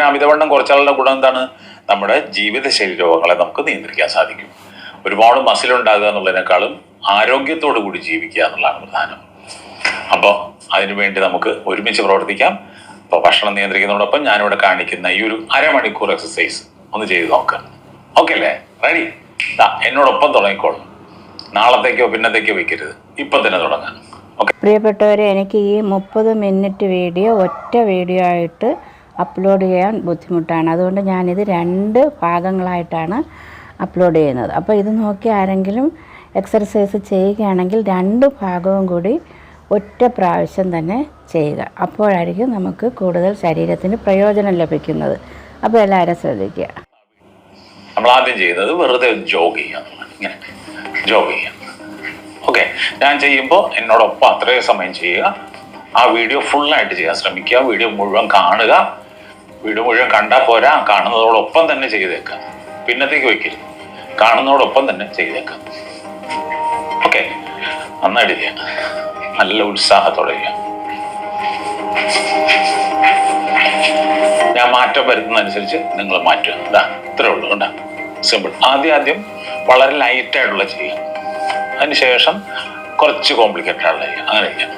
അങ്ങനെ അമിതവണ്ണം കുറച്ചാലുള്ള ഗുണം എന്താണ്? നമ്മുടെ ജീവിതശൈലി രോഗങ്ങളെ നമുക്ക് നിയന്ത്രിക്കാൻ സാധിക്കും. ഒരുപാട് മസിൽ ഉണ്ടാകുക എന്നുള്ളതിനേക്കാളും ആരോഗ്യത്തോടു കൂടി ജീവിക്കുക എന്നുള്ളതാണ് പ്രധാനം. അപ്പോൾ അതിനുവേണ്ടി നമുക്ക് ഒരുമിച്ച് പ്രവർത്തിക്കാം. അപ്പോൾ ഭക്ഷണം നിയന്ത്രിക്കുന്നതോടൊപ്പം ഞാനിവിടെ കാണിക്കുന്ന ഈ ഒരു അരമണിക്കൂർ എക്സസൈസ് ഒന്ന് ചെയ്ത് നോക്കാം. ഓക്കെ അല്ലേ? റെഡി എന്നോടൊപ്പം തുടങ്ങിക്കോളും. നാളത്തേക്കോ പിന്നത്തേക്കോ വെക്കരുത്. ഇപ്പം തന്നെ തുടങ്ങാം. പ്രിയപ്പെട്ടവരെ എനിക്ക് ഈ മുപ്പത് മിനിറ്റ് വീഡിയോ ഒറ്റ വീഡിയോ ആയിട്ട് അപ്ലോഡ് ചെയ്യാൻ ബുദ്ധിമുട്ടാണ്. അതുകൊണ്ട് ഞാനിത് രണ്ട് ഭാഗങ്ങളായിട്ടാണ് അപ്ലോഡ് ചെയ്യുന്നത്. അപ്പോൾ ഇത് നോക്കി ആരെങ്കിലും എക്സർസൈസ് ചെയ്യുകയാണെങ്കിൽ രണ്ട് ഭാഗവും കൂടി ഒറ്റ പ്രാവശ്യം തന്നെ ചെയ്യുക. അപ്പോഴായിരിക്കും നമുക്ക് കൂടുതൽ ശരീരത്തിന് പ്രയോജനം ലഭിക്കുന്നത്. അപ്പോൾ എല്ലാവരും ശ്രദ്ധിക്കുക. നമ്മൾ ആദ്യം ചെയ്യുന്നത് വെറുതെ ജോഗ് ചെയ്യാം. ഇങ്ങനെ ജോഗ് ചെയ്യാം. ഓക്കെ ഞാൻ ചെയ്യുമ്പോൾ എന്നോടൊപ്പം അത്രയും സമയം ചെയ്യുക. ആ വീഡിയോ ഫുള്ളായിട്ട് ചെയ്യാൻ ശ്രമിക്കുക. വീഡിയോ മുഴുവൻ കാണുക. വീഡിയോ മുഴുവൻ കണ്ടാൽ പോരാ കാണുന്നതോടൊപ്പം തന്നെ ചെയ്തേക്കാം. പിന്നത്തേക്ക് വയ്ക്കില്ല കാണുന്നതോടൊപ്പം തന്നെ ചെയ്തേക്കാം. ഓക്കെ നന്നായിട്ട് ചെയ്യാം നല്ല ഉത്സാഹത്തോടെ ചെയ്യാം ഞാൻ മാറ്റം വരുന്നതനുസരിച്ച് നിങ്ങൾ മാറ്റുക. ഇതാ ഇത്രേ ഉള്ളൂ കേട്ടോ സിമ്പിൾ ആദ്യം ആദ്യം വളരെ ലൈറ്റായിട്ടുള്ള ചെയ്യുക. ചെയ്യാം അതിനുശേഷം കുറച്ച് കോംപ്ലിക്കേറ്റഡ് ആയിട്ടുള്ള ചെയ്യുക. അങ്ങനെ ചെയ്യാം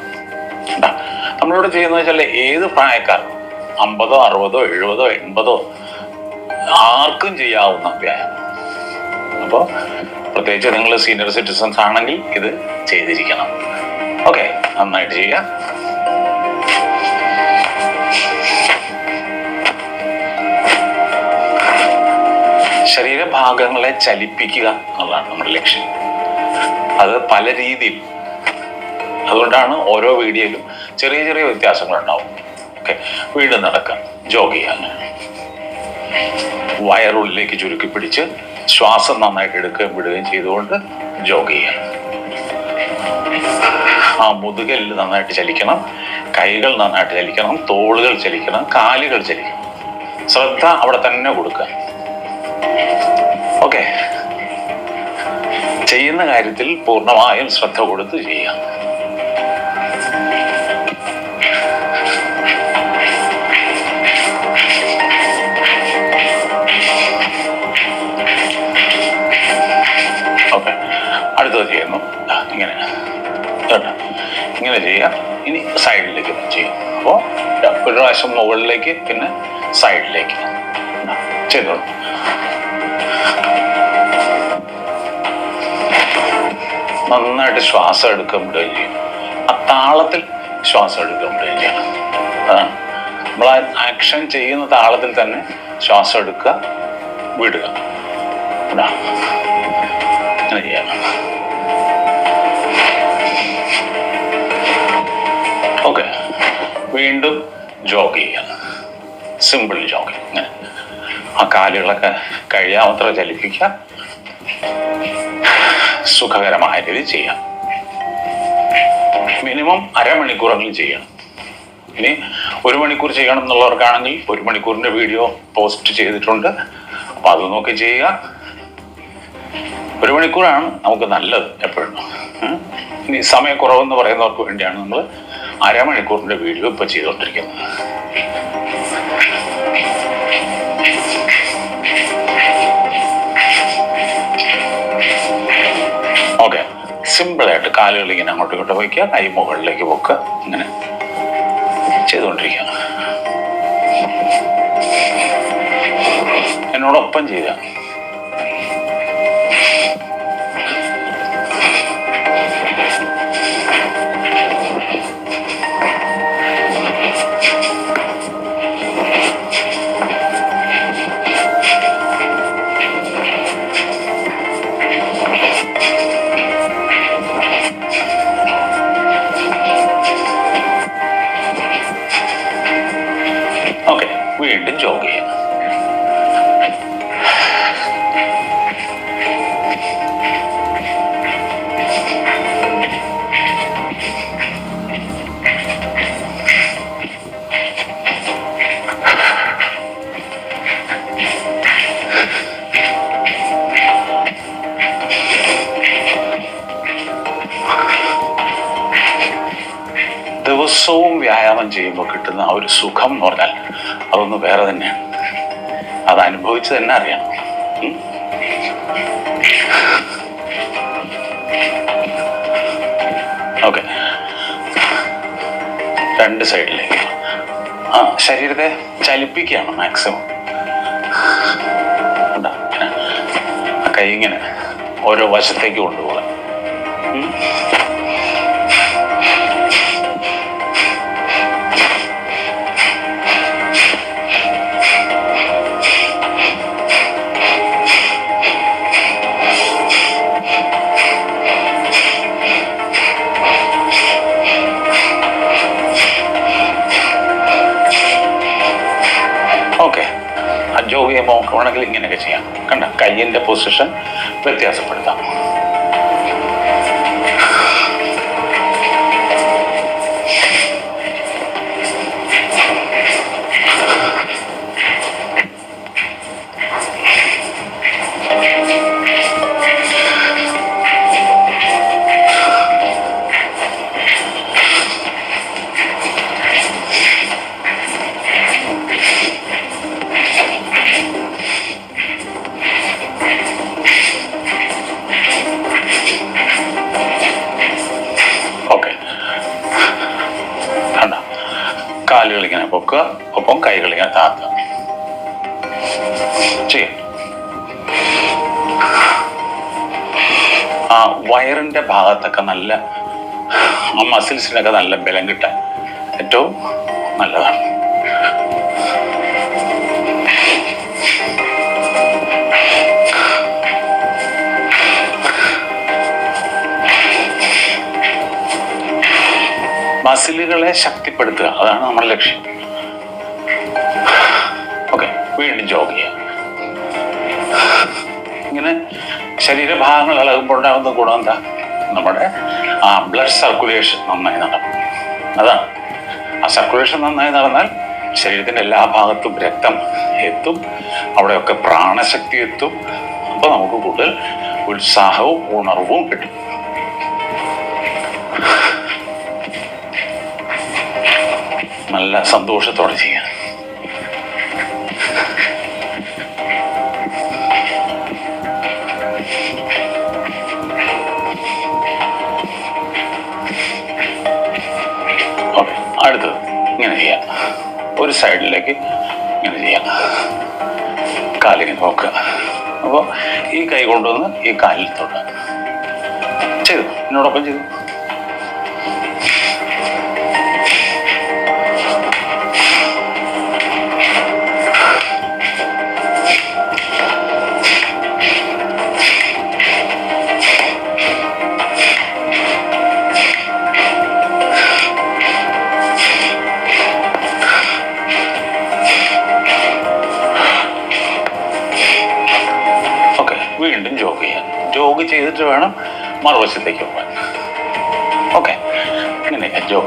നമ്മളിവിടെ ചെയ്യുന്നത് വെച്ചാൽ ഏത് പ്രായക്കാർക്കും അമ്പതോ അറുപതോ എഴുപതോ എൺപതോ ആർക്കും ചെയ്യാവുന്ന വ്യായാമം. അപ്പോൾ പ്രത്യേകിച്ച് നിങ്ങൾ സീനിയർ സിറ്റിസൺസ് ആണെങ്കിൽ ഇത് ചെയ്തിരിക്കണം. ഓക്കെ നന്നായിട്ട് ചെയ്യുക. ശരീരഭാഗങ്ങളെ ചലിപ്പിക്കുക എന്നുള്ളതാണ് നമ്മുടെ ലക്ഷ്യം. അത് പല രീതിയിൽ. അതുകൊണ്ടാണ് ഓരോ വീഡിയോയിലും ചെറിയ ചെറിയ വ്യത്യാസങ്ങൾ ഓക്കെ വീണ്ടും നടക്കാം. ജോഗ് ചെയ്യാൻ വയറുള്ളിലേക്ക് ചുരുക്കി പിടിച്ച് ശ്വാസം നന്നായിട്ട് എടുക്കുകയും വിടുകയും ചെയ്തുകൊണ്ട് ജോഗ് ചെയ്യാം ആ മുതുകല്ല് നന്നായിട്ട് ചലിക്കണം. കൈകൾ നന്നായിട്ട് ചലിക്കണം. തോളുകൾ ചലിക്കണം. കാലുകൾ ചലിക്കണം. ശ്രദ്ധ അവിടെ തന്നെ കൊടുക്കുക. ഓക്കെ. ചെയ്യുന്ന കാര്യത്തിൽ പൂർണമായും ശ്രദ്ധ കൊടുത്ത് ചെയ്യാം ചെയ്യുന്നു. ഇങ്ങനെ. കേട്ടോ ഇങ്ങനെ ചെയ്യാം ഇനി സൈഡിലേക്ക് ചെയ്യാം അപ്പോൾ ഒരു പ്രാവശ്യം മുകളിലേക്ക് പിന്നെ സൈഡിലേക്ക്. ചെയ്തോളൂ നന്നായിട്ട് ശ്വാസം വിടുകയും ചെയ്യും. ആ താളത്തിൽ ശ്വാസം വിടുകയും ചെയ്യണം അതാണ് നമ്മൾ ആ ആക്ഷൻ ചെയ്യുന്ന താളത്തിൽ തന്നെ ശ്വാസം എടുക്കുക വിടുക. ചെയ്യാം. വീണ്ടും ജോഗ് ചെയ്യാം സിമ്പിൾ ജോഗിങ് ആ കാലുകളൊക്കെ കഴിയാമത്ര ചലിപ്പിക്കുക. സുഖകരമായ രീതിയിൽ ചെയ്യാം. മിനിമം അരമണിക്കൂറെങ്കിലും ചെയ്യണം. ഇനി ഒരു മണിക്കൂർ ചെയ്യണം എന്നുള്ളവർക്കാണെങ്കിൽ ഒരു മണിക്കൂറിന്റെ വീഡിയോ പോസ്റ്റ് ചെയ്തിട്ടുണ്ട്. അപ്പൊ അത് നോക്കി ചെയ്യുക. ഒരു മണിക്കൂറാണ് നമുക്ക് നല്ലത് എപ്പോഴും. ഇനി സമയക്കുറവെന്ന് പറയുന്നവർക്ക് വേണ്ടിയാണ് നമ്മൾ അരമണിക്കൂറിന്റെ വീഡിയോ ഇപ്പൊ ചെയ്തുകൊണ്ടിരിക്കുന്നത് ഓക്കെ. സിമ്പിളായിട്ട് കാലുകൾ ഇങ്ങനെ അങ്ങോട്ടും ഇങ്ങോട്ടും വയ്ക്കുക കൈ മുകളിലേക്ക് പൊക്കുക ഇങ്ങനെ ചെയ്തുകൊണ്ടിരിക്കുക. എന്നോടൊപ്പം ചെയ്യുക. ജോഗ് ചെയ്യാം ദിവസവും വ്യായാമം ചെയ്യുമ്പോൾ കിട്ടുന്ന ആ ഒരു സുഖം എന്ന് പറഞ്ഞാൽ അതൊന്ന് വേറെ തന്നെയാണ്. അത് അനുഭവിച്ച് തന്നെ അറിയാം? ഓക്കെ. രണ്ട് സൈഡിലേക്ക്. ആ ശരീരത്തെ ചലിപ്പിക്കുകയാണ് മാക്സിമം. കൈ ഇങ്ങനെ ഓരോ വശത്തേക്ക് കൊണ്ടുപോകാൻ ജോഗ് ചെയ്യുമ്പോൾ ഇങ്ങനെയൊക്കെ ചെയ്യാം. കണ്ട? കയ്യിന്റെ പൊസിഷൻ വ്യത്യാസപ്പെടുത്താം. പൊക്കുക ഒപ്പം കൈകൾ ഇങ്ങനെ താത്തുക. ചെയ്യാം. ആ വയറിന്റെ ഭാഗത്തൊക്കെ നല്ല ആ മസിൽസിനൊക്കെ നല്ല ബലം കിട്ടാൻ ഏറ്റവും നല്ലതാണ്. മസിലുകളെ ശക്തിപ്പെടുത്തുക. അതാണ് നമ്മുടെ ലക്ഷ്യം. വീണ്ടും ജോഗ് ചെയ്യാം. ഇങ്ങനെ ശരീരഭാഗങ്ങൾ ഇളകുമ്പോൾ ഉണ്ടാകുന്ന ഗുണം എന്താ? നമ്മുടെ ആ ബ്ലഡ് സർക്കുലേഷൻ നന്നായി നടക്കും. അതാണ് ആ സർക്കുലേഷൻ നന്നായി നടന്നാൽ ശരീരത്തിന്റെ എല്ലാ ഭാഗത്തും രക്തം എത്തും അവിടെയൊക്കെ പ്രാണശക്തി എത്തും. അപ്പോൾ നമുക്ക് കൂടുതൽ ഉത്സാഹവും ഉണർവും കിട്ടും. നല്ല സന്തോഷത്തോടെ ചെയ്യാം. അടുത്തത് ഇങ്ങനെ ചെയ്യാം. ഒരു സൈഡിലേക്ക് ഇങ്ങനെ ചെയ്യാം. കാലിങ്ങനെ നോക്കുക. അപ്പോൾ ഈ കൈ കൊണ്ടുവന്ന് ഈ കാലിൽ തൊടുക. ചെയ്തു. എന്നോടൊപ്പം ചെയ്തു. മറുവശത്തേക്ക് പോകാൻ. ഓക്കെ. ഇങ്ങനെ ജോ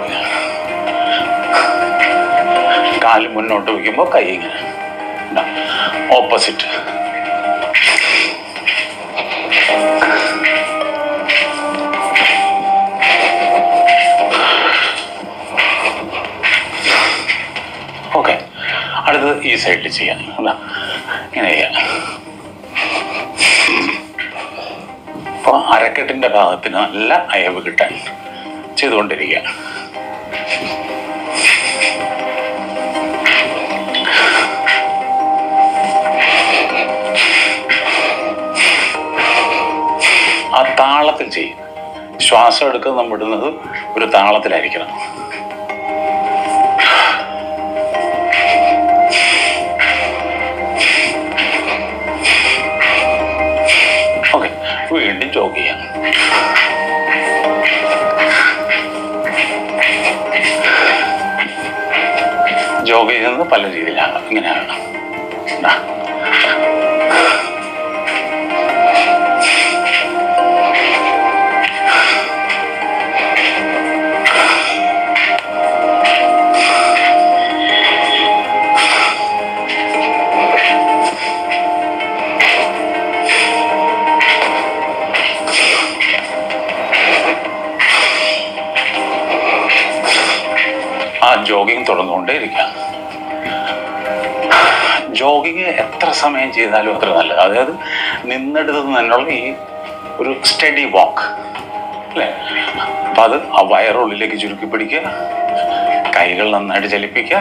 കാൽ മുന്നോട്ട് വയ്ക്കുമ്പോൾ കൈ ഇങ്ങനെ. Opposite okay. അടുത്തത് ഈ സൈഡിൽ ചെയ്യാം. ഇങ്ങനെ ചെയ്യാം. അപ്പോൾ അരക്കെട്ടിന്റെ ഭാഗത്തിന് നല്ല അയവ് കിട്ടാൻ ചെയ്തുകൊണ്ടിരിക്കുക. ആ താളത്തിൽ ചെയ്യും. ശ്വാസം എടുക്കുന്നത് വിടുന്നതും ഒരു താളത്തിലായിരിക്കണം. ജോഗ് ചെയ്യുന്നത് പല രീതിയിലാണ്. ഇങ്ങനെയാണ്. ആ ജോഗിങ് തുടർന്നുകൊണ്ടേ ഇരിക്കുക ജോഗിങ് എത്ര സമയം ചെയ്താലും അത്ര നല്ലത്. അതായത് നിന്നെടുത്ത് തന്നെയുള്ള ഈ ഒരു സ്റ്റഡി വാക്ക് അല്ലേ? അപ്പം അത് ആ വയറുള്ളിലേക്ക് ചുരുക്കി പിടിക്കുക കൈകൾ നന്നായിട്ട് ചലിപ്പിക്കുക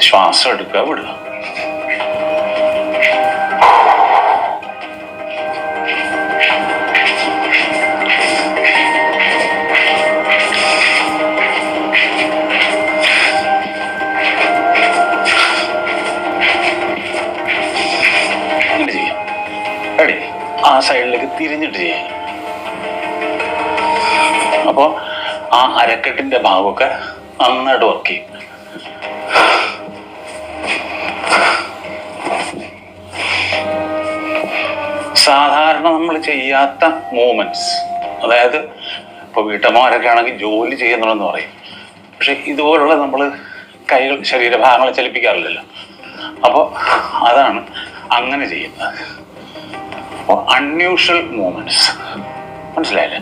ശ്വാസം എടുക്കുക വിടുക. സൈഡിലേക്ക് തിരിഞ്ഞിട്ട് ചെയ്യും. അപ്പോൾ ആ അരക്കെട്ടിന്റെ ഭാഗമൊക്കെ നന്നായിട്ട് വർക്ക് ചെയ്യും. സാധാരണ നമ്മൾ ചെയ്യാത്ത മൂവ്മെന്റ്സ് അതായത് ഇപ്പോൾ വീട്ടമ്മമാരൊക്കെ ആണെങ്കിൽ ജോലി ചെയ്യുന്നുണ്ടെന്ന് പറയും. പക്ഷെ ഇതുപോലുള്ള നമ്മൾ കൈകൾ ശരീരഭാഗങ്ങളെ ചലിപ്പിക്കാറില്ലല്ലോ. അപ്പോൾ അതാണ് അങ്ങനെ ചെയ്യുന്നത്. അപ്പോൾ അൺയൂഷ്വൽ മൂവ്മെന്റ്സ് മനസ്സിലായില്ലേ?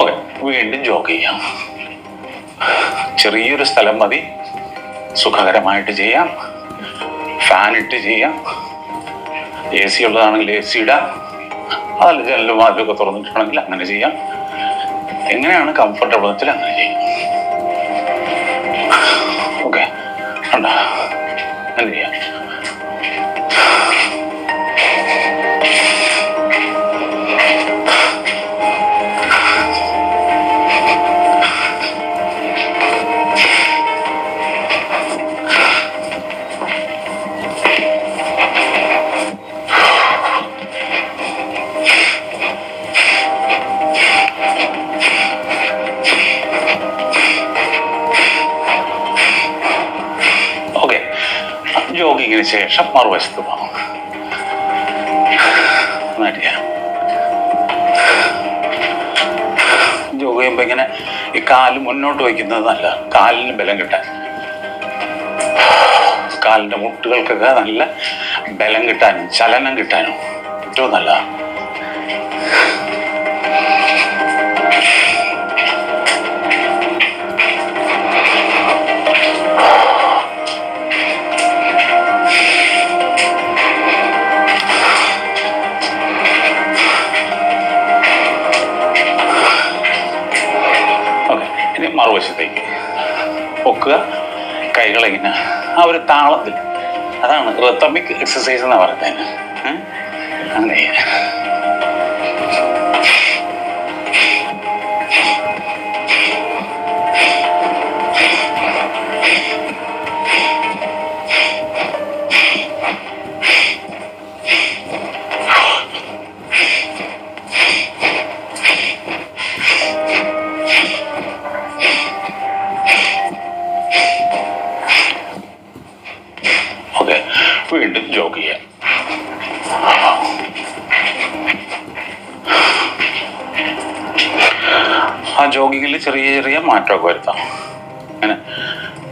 ഓക്കെ വീണ്ടും ജോഗ് ചെയ്യാം. ചെറിയൊരു സ്ഥലം മതി. സുഖകരമായിട്ട് ചെയ്യാം. ഫാൻ ഇട്ട് ചെയ്യാം. എ സി ഉള്ളതാണെങ്കിൽ എ സി ഇടാം. അതല്ല ജനലും വാതിലൊക്കെ തുറന്നിട്ടാണെങ്കിൽ അങ്ങനെ ചെയ്യാം. എങ്ങനെയാണ് കംഫർട്ടബിൾ വെച്ചാൽ അങ്ങനെ ചെയ്യാം? ഓക്കെ ഉണ്ടോ അങ്ങനെ ചെയ്യാം? ജോഗിങ്ങിന് ശേഷം മറുവശത്ത് പോകാം. ജോഗ് ചെയ്യുമ്പോൾ ഇങ്ങനെ ഈ കാൽ മുന്നോട്ട് വയ്ക്കുന്നത് നല്ല കാലിന് ബലം കിട്ടാൻ. കാലിന്റെ മുട്ടുകൾക്കൊക്കെ നല്ല ബലം കിട്ടാനും ചലനം കിട്ടാനും ഏറ്റവും നല്ലതാണ്. ആ ഒരു താളത്തിൽ. അതാണ് റിത്തമിക് എക്സസൈസ് എന്നാണ് പറയുന്നത് അങ്ങനെ. ആ ചെറിയ ചെറിയ മാറ്റമൊക്കെ വരുത്താം. അങ്ങനെ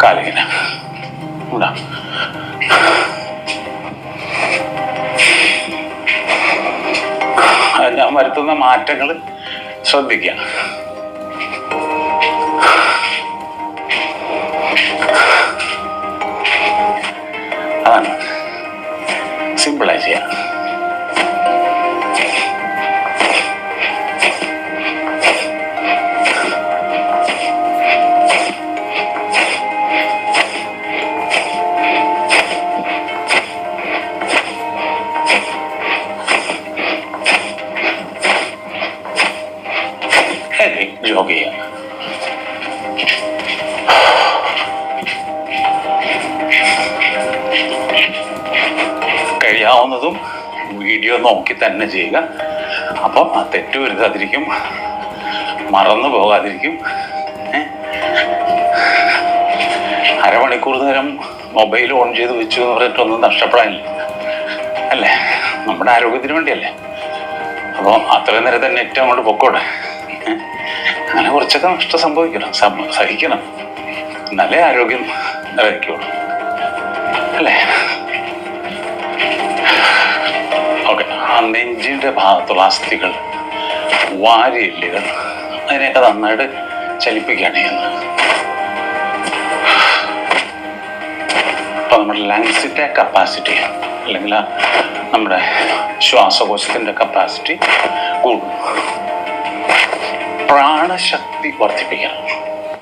കാലിങ്ങനെ. ഞാൻ വരുത്തുന്ന മാറ്റങ്ങൾ ശ്രദ്ധിക്കുക അതാണ്. സിമ്പിളായി ചെയ്യാം. കഴിയാവുന്നതും വീഡിയോ നോക്കി തന്നെ ചെയ്യുക. അപ്പം തെറ്റ് വരുത്താതിരിക്കും മറന്നു പോകാതിരിക്കും? അരമണിക്കൂർ നേരം മൊബൈൽ ഓൺ ചെയ്ത് വെച്ചു എന്ന് പറഞ്ഞിട്ടൊന്നും നഷ്ടപ്പെടാനില്ല. അല്ലേ? നമ്മുടെ ആരോഗ്യത്തിന് വേണ്ടിയല്ലേ? അപ്പോൾ അത്രയും നേരം തന്നെ ഏറ്റവും അങ്ങോട്ട് പൊക്കോട്ടെ. ഏ? അങ്ങനെ കുറച്ചൊക്കെ നഷ്ടം സംഭവിക്കണം. സഹിക്കണം. നല്ല ആരോഗ്യം നിലനിൽക്കുള്ളൂ അല്ലേ? ഓക്കെ. ആ നെഞ്ചിന്റെ ഭാഗത്തുള്ള അസ്ഥികൾ വാരിയല്ലുകൾ അതിനെയൊക്കെ നന്നായിട്ട് ചലിപ്പിക്കുകയാണ് ചെയ്യുന്നത്. അപ്പൊ നമ്മുടെ ലങ്സിന്റെ കപ്പാസിറ്റി അല്ലെങ്കിൽ നമ്മുടെ ശ്വാസകോശത്തിന്റെ കപ്പാസിറ്റി കൂടും. പ്രാണശക്തി വർദ്ധിപ്പിക്കണം.